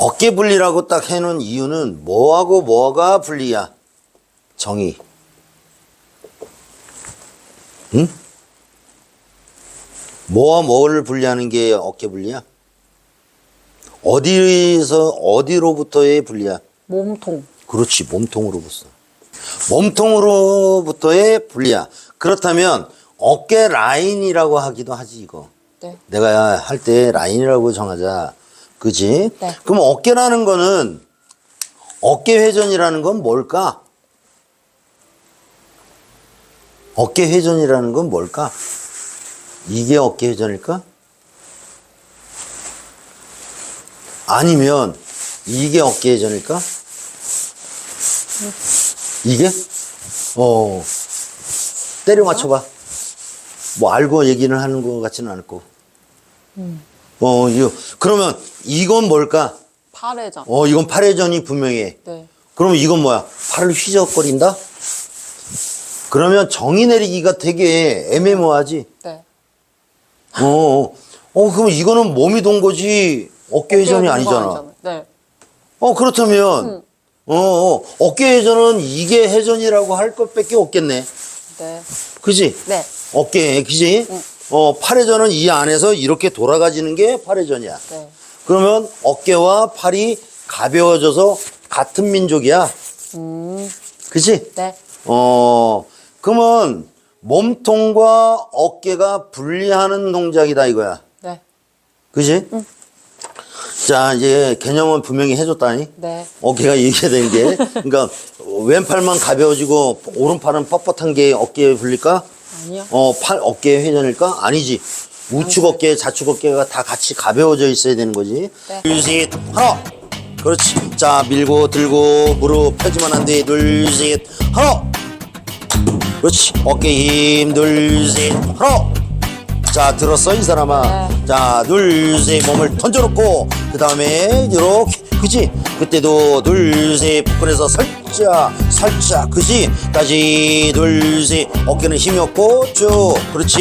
어깨 분리라고 딱 해놓은 이유는 뭐하고 뭐가 분리야? 정의. 응? 뭐와 뭐를 분리하는 게 어깨 분리야? 어디서 어디로부터의 분리야? 몸통. 그렇지 몸통으로부터. 몸통으로부터의 분리야. 그렇다면 어깨 라인이라고 하기도 하지 이거. 네. 내가 할 때 라인이라고 정하자. 그지? 네. 그럼 어깨라는 거는 어깨 회전이라는 건 뭘까? 어깨 회전이라는 건 뭘까? 이게 어깨 회전일까? 아니면 이게 어깨 회전일까? 이게? 어. 때려 맞춰봐. 뭐 알고 얘기는 하는 것 같지는 않을 거고. 어, 이거, 그러면 이건 뭘까? 팔회전. 어, 이건 팔회전이 분명해. 네. 그러면 이건 뭐야? 팔을 휘적거린다? 그러면 정의 내리기가 되게 애매모호하지? 네. 어, 어, 어, 그럼 이거는 몸이 돈 거지, 어깨 회전이 아니잖아. 네. 어, 그렇다면, 어, 어, 어깨 회전은 이게 회전이라고 할 것밖에 없겠네. 네. 그지? 네. 어깨, 그지? 응. 어, 팔회전은 이 안에서 이렇게 돌아가지는 게 팔회전이야. 네. 그러면 어깨와 팔이 가벼워져서 같은 민족이야. 음. 그지? 네. 어, 그러면 몸통과 어깨가 분리하는 동작이다 이거야. 네. 그지? 자, 이제 개념은 분명히 해줬다니. 네. 어깨가 이렇게 된 게. 그러니까 왼팔만 가벼워지고 오른팔은 뻣뻣한 게 어깨에 불릴까? 아니요. 어, 팔 어깨 회전일까? 아니지. 우측 어깨, 좌측 어깨가 다 같이 가벼워져 있어야 되는 거지. 네. 둘, 셋, 하나. 그렇지. 자, 밀고 들고 무릎 펴지만 안 돼. 둘, 셋, 하나. 그렇지. 어깨 힘, 둘, 셋, 하나. 자, 들었어, 이 사람아. 네. 자, 둘, 셋, 몸을 던져놓고, 그 다음에, 이렇게, 그지? 그때도 둘, 셋, 복근에서 살짝, 살짝, 그지? 다시, 둘, 셋, 어깨는 힘이 없고, 쭉, 그렇지.